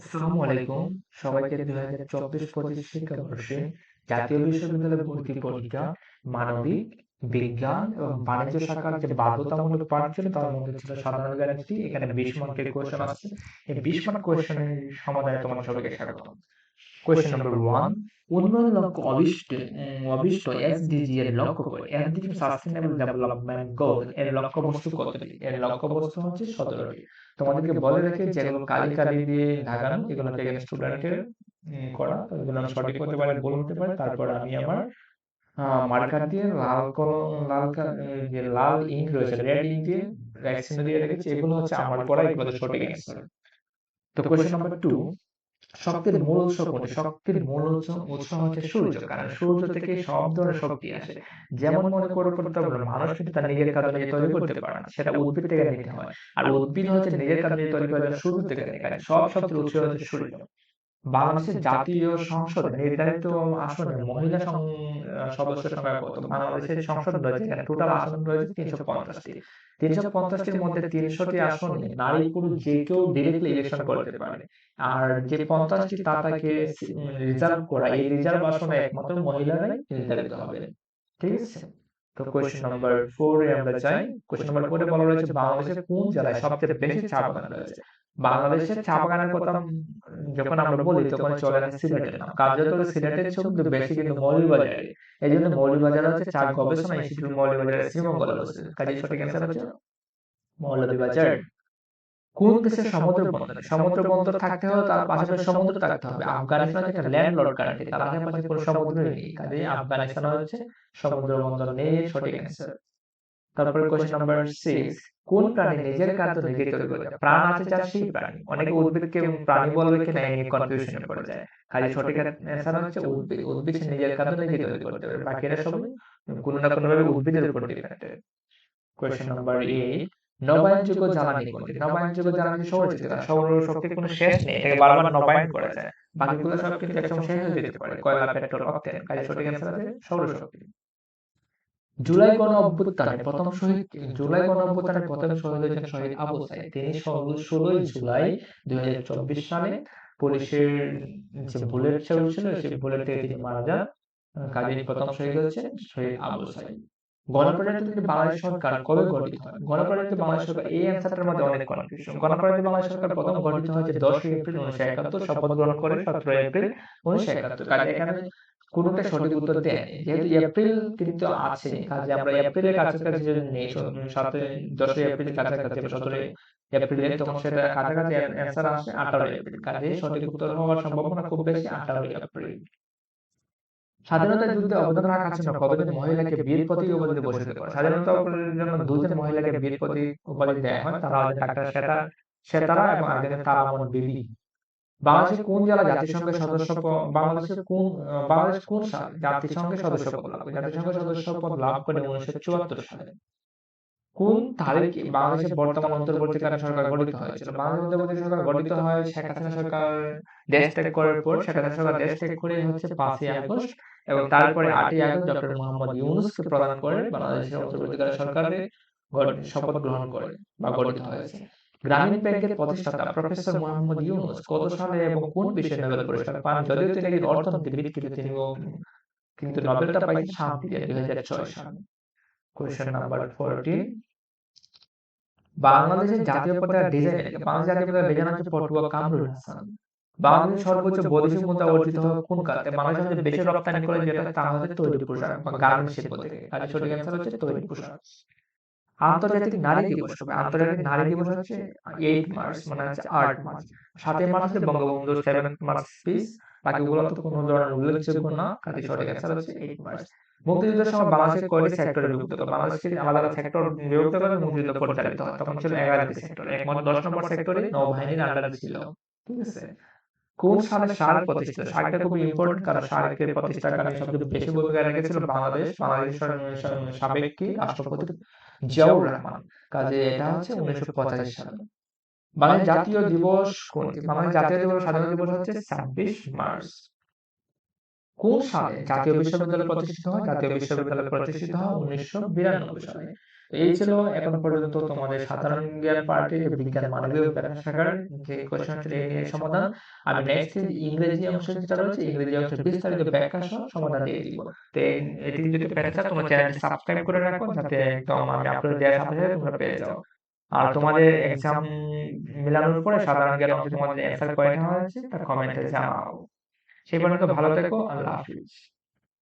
আসসালামু আলাইকুম। সবাইকে দুই হাজার চব্বিশ পঁচিশ শিক্ষাবর্ষে জাতীয় বিশ্ববিদ্যালয় ভর্তি পরীক্ষা মানবিক, বিজ্ঞান এবং বাণিজ্য শাখার যে বাধ্যতামূলক পাঠ ছিল তার মধ্যে ছিল সাধারণ জ্ঞান এখানে বিশ মার্কের কোয়েশন এই বিশ মার্ক কোয়েশনের সমাধানে তোমার সবাইকে কোয়েশ্চেন নাম্বার ওয়ান উন্নয়ন লক্ষ্য অবিষ্ট অবিষ্ট এসডিজি এর লক্ষ্য করে এসডিজি সাস্টেনেবল ডেভেলপমেন্ট গোল এর কতটি এর হচ্ছে সতেরোটি তোমাদেরকে বলে রেখে যেগুলো কালি কালি দিয়ে এগুলোকে এখানে স্টুডেন্টের করা, এগুলো আমি সঠিক পারে, ভুল হতে পারে, তারপর আমি আমার মার্কার দিয়ে লাল লাল যে লাল ইঙ্ক রয়েছে, রেড ইঙ্ক দিয়ে ভ্যাকসিন দিয়ে রেখেছি, এগুলো হচ্ছে আমার এগুলো সঠিক অ্যান্সার তো কোয়েশ্চেন নাম্বার টু শক্তির মূল উৎস কোনটি শক্তির মূল উৎস উৎস হচ্ছে সূর্য, কারণ সূর্য থেকে সব ধরনের শক্তি আসে। যেমন মনে করো করতে মানুষ কিন্তু তার নিজের কারণে নিজে তৈরি করতে পারে না, সেটা উদ্ভিদ থেকে নিতে হয়। আর উদ্ভিদ হচ্ছে নিজের কাজ নিজে তৈরি করে সূর্য থেকে নেয়, কারণ সব শক্তির উৎস হচ্ছে সূর্য। বাংলাদেশের জাতীয় সংসদে নির্ধারিত আসনে মহিলা সং- আহ, সদস্যের সংখ্যা কত? বাংলাদেশের সংসদ রয়েছে টোটাল আসন রয়েছে তিনশো পঞ্চাশটি। তিনশো পঞ্চাশটির মধ্যে তিনশোটি আসনে নারী পুরুষ যে কেউ ডিরেক্টলি ইলেকশন করতে পারে। আর যে পঞ্চাশটি তা তাকে রিজার্ভ করা এই রিজার্ভ আসনে একমাত্র মহিলারাই নির্ধারিত হবে। ঠিক আছে? তো কোয়েশ্চেন নাম্বার ফোর আমরা যাই। কোয়েশ্চেন নাম্বার ফোরে বলা রয়েছে বাংলাদেশের কোন জেলায় সবচেয়ে বেশি চা বাগান রয়েছে বাংলাদেশের চা বাগানের কথা যখন আমরা বলি, তখন চলে আসে সিলেটের নাম কার্যত সিলেটের চেয়েও কিন্তু বেশি কিন্তু মৌলভীবাজারে। এই জন্য মৌলভীবাজার হচ্ছে চা গবেষণা ইনস্টিটিউট, মৌলভীবাজারের শ্রীমঙ্গলে অবস্থিত। কাজে সঠিক অ্যান্সার হচ্ছে মৌলভীবাজার। কোন দেশের সমুদ্র বন্দর? সমুদ্র বন্দর থাকতে হবে তার পাশাপাশি সমুদ্র থাকতে হবে। আফগানিস্তান একটা ল্যান্ড লর্ড কান্ট্রি তার আশেপাশে কোনো সমুদ্রই নেই। কাজে আফগানিস্তান হচ্ছে সমুদ্র বন্দর নেই, সঠিক অ্যান্সার তারপরে কোশ্চেন নাম্বার সিক্স কোন প্রাণী নিজের খাদ্য নিজে তৈরি করে? প্রাণ আছে যার সেই প্রাণী। অনেকে উদ্ভিদকে প্রাণী বলবে কিনা এই নিয়ে কনফিউশনে পড়ে যায়। কাজে সঠিক অ্যান্সার হচ্ছে উদ্ভিদ। উদ্ভিদ নিজের খাদ্য নিজে তৈরি করতে পারে। বাকিরা সবাই কোনো না কোনো ভাবে উদ্ভিদের উপর ডিপেন্ডেন্ট কোয়েশ্চেন নাম্বার এইট নবায়নযোগ্য জ্বালানি কোনটি? নবায়নযোগ্য জ্বালানি সৌরশক্তি কারণ সৌরশক্তির কোনো শেষ নেই, এটাকে বারবার নবায়ন করা যায়। বাকিগুলো সব কিন্তু একসময় শেষ হয়ে যেতে পারে। কয়লা, পেট্রোল, অক্টেন কাজে সঠিক অ্যান্সার আছে সৌরশক্তি জুলাই গণ অভ্যুত্থানে প্রথম শহীদ জুলাই গণ অভ্যুত্থানে প্রথম শহীদ হয়েছেন শহীদ আবু সাইদ। তিনি ষোলোই জুলাই দুই হাজার চব্বিশ সালে পুলিশের যে বুলেট চলছিল সেই বুলেট তিনি মারা যান। কাজে প্রথম শহীদ হচ্ছে শহীদ আবু সাইদ। গণপ্রজাতন্ত্রী বাংলাদেশ সরকার কবে গঠিত হয়? গণপ্রজাতন্ত্রী বাংলাদেশ সরকার এই অ্যান্সারটার মধ্যে অনেক কনফিউশন গণপ্রজাতন্ত্রী বাংলাদেশ সরকার প্রথম গঠিত হয়েছে দশই এপ্রিল উনিশশো একাত্তর, শপথ গ্রহণ করে সতেরো এপ্রিল উনিশশো একাত্তর। কাজে এখানে কোনোটা সঠিক উত্তর দেয়নি যেহেতু এপ্রিল কিন্তু আছে, কাজে আমরা এপ্রিলের কাছাকাছি যদি নেই সাথে দশই এপ্রিল কাছাকাছি সতেরোই এপ্রিলে তখন সেটা কাছাকাছি অ্যান্সার আসে আঠারোই এপ্রিল কাজে সঠিক উত্তর হওয়ার সম্ভাবনা খুব বেশি আঠারোই এপ্রিল স্বাধীনতা যুদ্ধে অবদান রাখার জন্য কতজন মহিলাকে বীর প্রতীক উপাধিতে ভূষিত করে স্বাধীনতা জন্য দুজন মহিলাকে বীর প্রতীক উপাধি দেওয়া হয়, তারা হচ্ছে ডাক্তার শ্বেতা শ্বেতারা এবং আরেকজন তারামন বিবি। বাংলাদেশের কোন জেলা জাতিসংঘের সদস্য বাংলাদেশের কোন বাংলাদেশ কোন সাল জাতিসংঘের সদস্য পদ লাভ করে? জাতিসংঘের সদস্য পদ লাভ করে উনিশশো চুয়াত্তর সালে। কোন তারিখে বাংলাদেশের বর্তমান অন্তর্বর্তীকালীন সরকার গঠিত হয়েছিল? বাংলাদেশ অন্তর্বর্তী সরকার গঠিত হয় শেখ হাসিনা সরকার দেশ ত্যাগ করার পর। শেখ হাসিনা সরকার দেশ ত্যাগ করে হচ্ছে পাঁচই আগস্ট এবং তারপরে আটই আগস্ট ডক্টর মোহাম্মদ ইউনুসকে প্রদান করে বাংলাদেশের অন্তর্বর্তীকালীন সরকারে গঠ- শপথ গ্রহণ করে বা গঠিত হয়েছে। গ্রামীণ ব্যাংকের প্রতিষ্ঠাতা প্রফেসর মোহাম্মদ ইউনুস কত সালে এবং কোন বিষয়ে নোবেল পুরস্কার পান যদিও তিনি একজন অর্থনীতিবিদ কিন্তু তিনি কিন্তু নোবেলটা পাইছেন শান্তিতে দুই হাজার ছয় সালে। কোয়েশ্চেন নাম্বার ফোরটিন বাংলাদেশের জাতীয় পতাকা ডিজাইন বাংলাদেশ জাতীয় পতাকা ডিজাইন হচ্ছে পটুয়া কামরুল হাসান। বাংলাদেশের সর্বোচ্চ বৈদেশিক মুদ্রা অর্জিত হয় কোন খাতে বাংলাদেশ বেশি রপ্তানি করে যেটা তা হচ্ছে তৈরি পোশাক বা গার্মেন্টস শিল্প থেকে আর সঠিক অ্যান্সার হচ্ছে তৈরি পোশাক। আন্তর্জাতিক নারী দিবস হবে। আন্তর্জাতিক নারী দিবস হচ্ছে এইট মার্চ মানে হচ্ছে আট মার্চ সাতই মার্চ হচ্ছে বঙ্গবন্ধু সেভেন মার্চ স্পিচ বাকিগুলো তো কোনো ধরনের উল্লেখযোগ্য না কাজে সঠিক অ্যান্সার হচ্ছে এইট মার্চ মুক্তিযুদ্ধের সময় বাংলাদেশের কয়টি সেক্টরে বিভক্ত? বাংলাদেশের আলাদা আলাদা সেক্টর বিভক্ত করে মুক্তিযুদ্ধ পরিচালিত হয়। তখন ছিল এগারোটি সেক্টর দশ নম্বর সেক্টরে নৌবাহিনীর আন্ডারে ছিল। ঠিক আছে? কোন সালে সার্ক প্রতিষ্ঠিত? সার্কটা খুব ইম্পর্টেন্ট কারণ সার্কের প্রতিষ্ঠাকারী সবচেয়ে বেশি ভূমিকা রেখেছিল বাংলাদেশ। বাংলাদেশ সাবেক কি? রাষ্ট্রপতি জিয়াউর রহমান কাজে এটা হচ্ছে উনিশশো পঁচাশি সালে। বাংলাদেশ জাতীয় দিবস কোনটি? বাংলাদেশ জাতীয় দিবস স্বাধীনতা দিবস হচ্ছে ছাব্বিশ মার্চ। কোন সালে জাতীয় বিশ্ববিদ্যালয় প্রতিষ্ঠিত হয়? জাতীয় বিশ্ববিদ্যালয় প্রতিষ্ঠিত হয় উনিশশো বিরানব্বই সালে। এই ছিল এখন পর্যন্ত তোমাদের সাধারণ জ্ঞান পার্টির বিজ্ঞান মানবীয় বিজ্ঞান শাখার যে কোশ্চেন ছিল এই নিয়ে সমাধান। আমি নেক্সট ইংরেজি অংশ যেটা রয়েছে ইংরেজি অংশ বিস্তারিত ব্যাখ্যা সহ সমাধান দিয়ে দিব। তো এটি যদি পেতে চাও তোমার চ্যানেলটি সাবস্ক্রাইব করে রাখো যাতে একদম আমি আপলোড দেওয়ার সাথে সাথে তোমরা পেয়ে যাও। আর তোমাদের এক্সাম মেলানোর পরে সাধারণ জ্ঞান অংশে তোমাদের অ্যান্সার কয়টা হয়েছে তা কমেন্টে জানাও। সেই পর্যন্ত ভালো থেকো আল্লাহ হাফিজ।